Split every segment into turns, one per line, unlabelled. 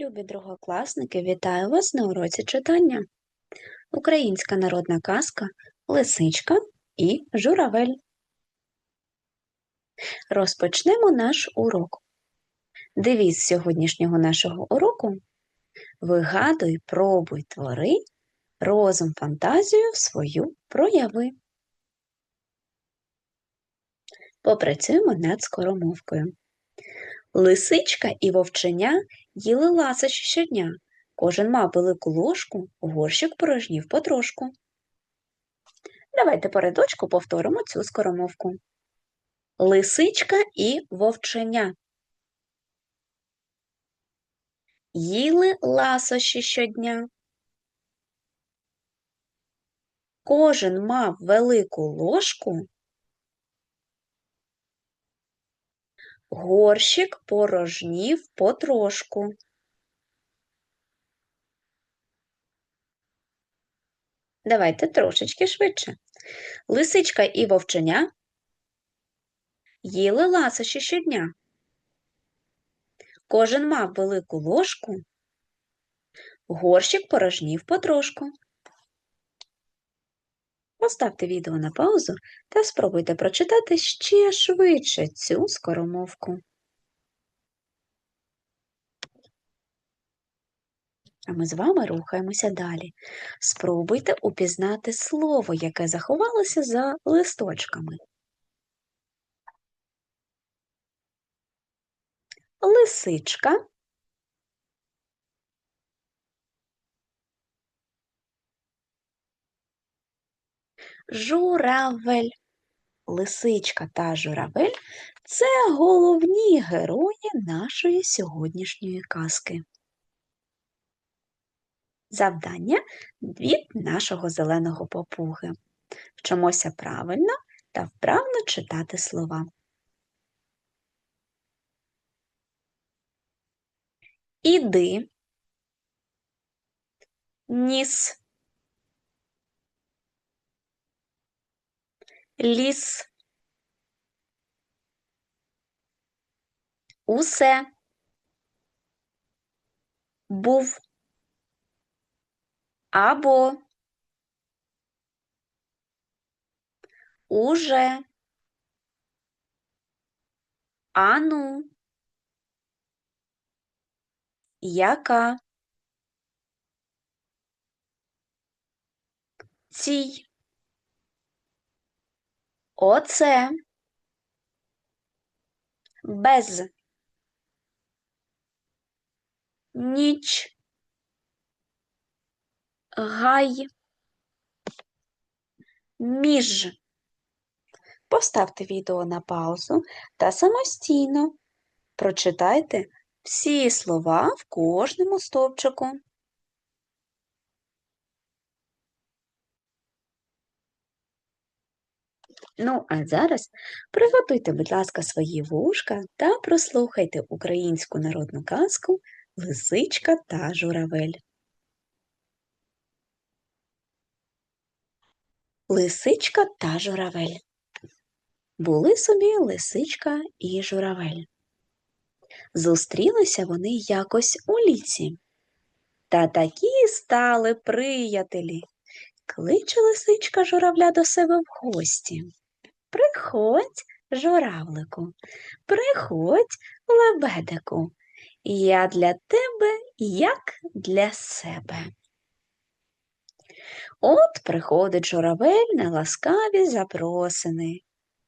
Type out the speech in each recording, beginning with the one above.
Любі другокласники, вітаю вас на уроці читання. Українська народна казка Лисичка і Журавель. Розпочнемо наш урок. Девіз сьогоднішнього нашого уроку Вигадуй, пробуй, твори, розум, фантазію свою прояви. Попрацюємо над скоромовкою. Лисичка і вовченя їли ласощі щодня. Кожен мав велику ложку, горщик порожнів потрошку. Давайте по рядочку повторимо цю скоромовку. Лисичка і вовченя. Їли ласощі щодня. Кожен мав велику ложку, горщик порожнів потрошку. Давайте трошечки швидше. Лисичка і вовченя їли ласощі щодня. Кожен мав велику ложку, горщик порожнів потрошку. Поставте відео на паузу та спробуйте прочитати ще швидше цю скоромовку. А ми з вами рухаємося далі. Спробуйте упізнати слово, яке заховалося за листочками. Лисичка. Журавель. Лисичка та журавель це головні герої нашої сьогоднішньої казки. Завдання від нашого зеленого попуги. Вчимося правильно та вправно читати слова. Іди, ніс, ліс, усе, був, або, уже, ану, яка, цій, оце, без, ніч, гай, між. Поставте відео на паузу та самостійно прочитайте всі слова в кожному стовпчику. Ну, а зараз приготуйте, будь ласка, свої вушка та прослухайте українську народну казку Лисичка та журавель. Лисичка та журавель. Були собі лисичка і журавель. Зустрілися вони якось у лісі. Та такі стали приятелі. Кличе лисичка журавля до себе в гості. Приходь, журавлику, приходь, лебедику. Я для тебе, як для себе. От приходить журавель на ласкаві запросини,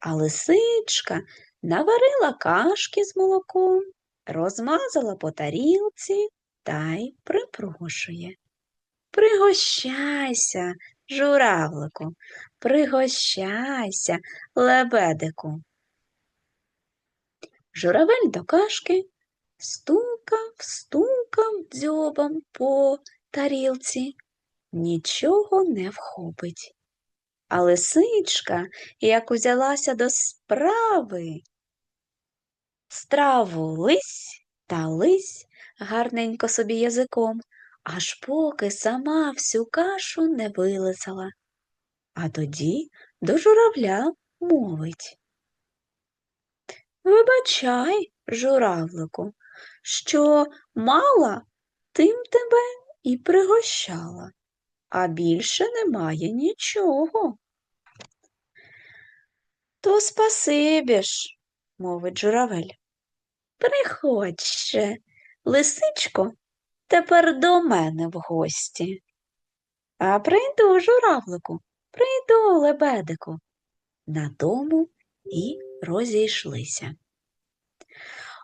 а лисичка наварила кашки з молоком, розмазала по тарілці та й припрошує. Пригощайся, журавлику, пригощайся, лебедику. Журавель до кашки стукав, стукав дзьобом по тарілці, нічого не вхопить. А лисичка, як узялася до справи, страву лись та лись гарненько собі язиком, аж поки сама всю кашу не вилизала. А тоді до журавля мовить. Вибачай, журавлику, що мала тим тебе і пригощала, а більше немає нічого. То спасибі ж, мовить журавель. Приходь ще, лисичко, тепер до мене в гості. А прийду, журавлику, прийду, лебедику. На тому і розійшлися.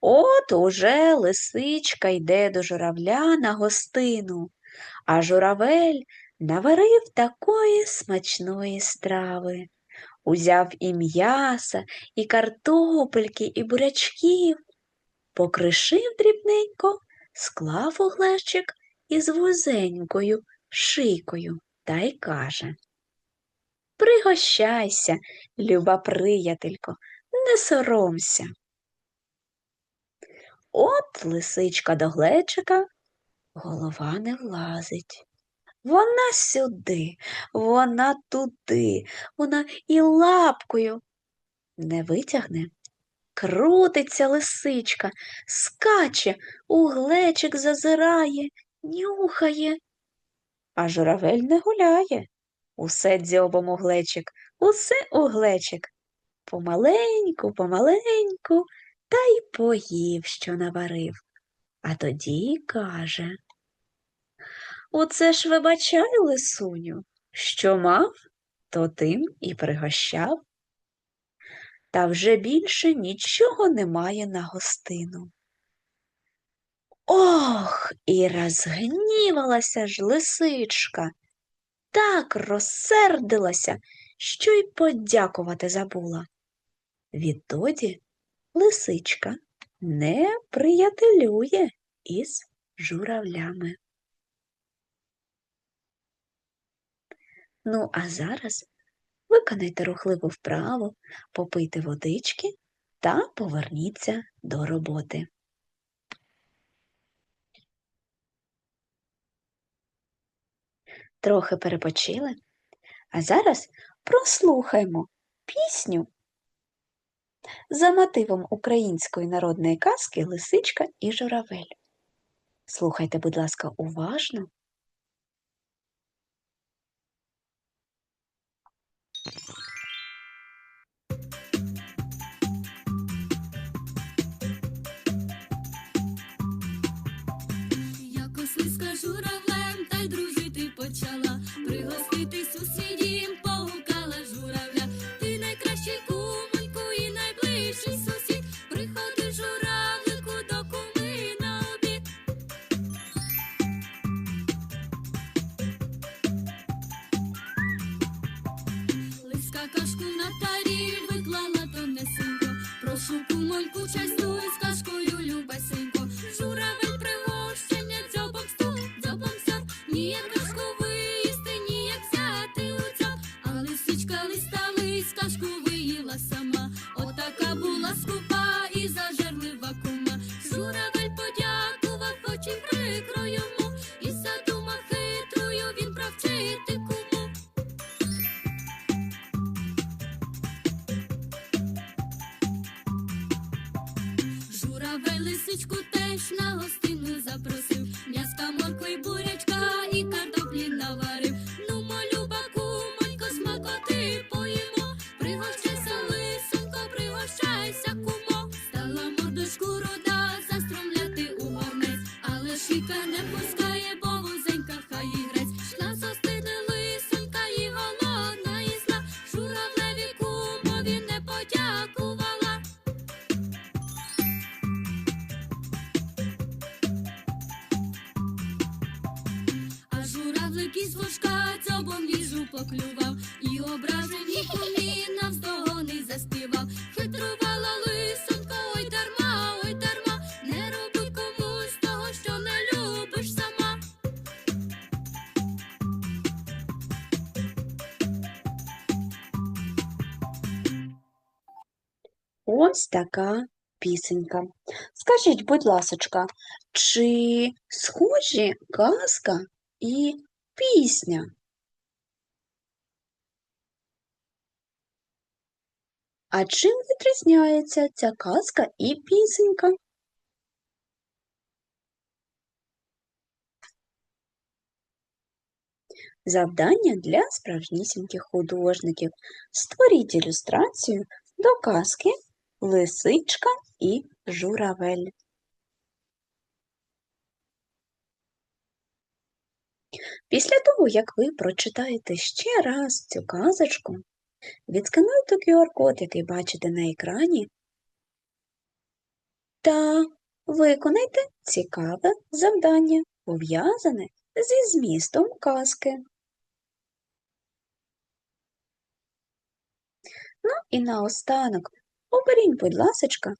От уже лисичка йде до журавля на гостину, а журавель наварив такої смачної страви. Узяв і м'яса, і картопельки, і бурячків, покришив дрібненько, склав у глечик із вузенькою шийкою та й каже Пригощайся, люба приятелько, не соромся. От лисичка до глечика, голова не влазить. Вона сюди, вона туди, вона і лапкою не витягне. Крутиться лисичка, скаче, у глечик зазирає, нюхає. А журавель не гуляє. Усе дзьобом у глечик, усе у глечик. Помаленьку, помаленьку, та й поїв, що наварив. А тоді каже Оце ж вибачай, лисуню, що мав, то тим і пригощав. Та вже більше нічого немає на гостину. Ох, і розгнівалася ж лисичка, так розсердилася, що й подякувати забула. Відтоді лисичка не приятелює із журавлями. Ну, а зараз виконайте рухливу вправу, попийте водички та поверніться до роботи. Трохи перепочили, а зараз прослухаймо пісню за мотивом української народної казки Лисичка і журавель. Слухайте, будь ласка, уважно.
Якось лиска журавлем, та й дружити А журавлик із ложка дзьобом їжу поклював, і ображені кумі навздогони заспівав. Хитрувала лисонька, ой дарма, ой дарма, не роби комусь того, що не любиш сама.
Ось така пісенька. Скажіть, будь ласочка, чи схожі казка і пісня. А чим відрізняється ця казка і пісенька? Завдання для справжнісіньких художників. Створіть ілюстрацію до казки Лисичка і журавель. Після того, як ви прочитаєте ще раз цю казочку, відскануйте QR-код, який бачите на екрані, та виконайте цікаве завдання, пов'язане зі змістом казки. Ну і наостанок оберіть, будь ласочка,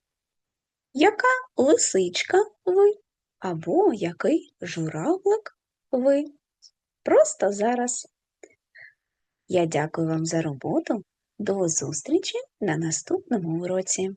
яка лисичка ви або який журавлик ви. Просто зараз. Я дякую вам за роботу. До зустрічі на наступному уроці.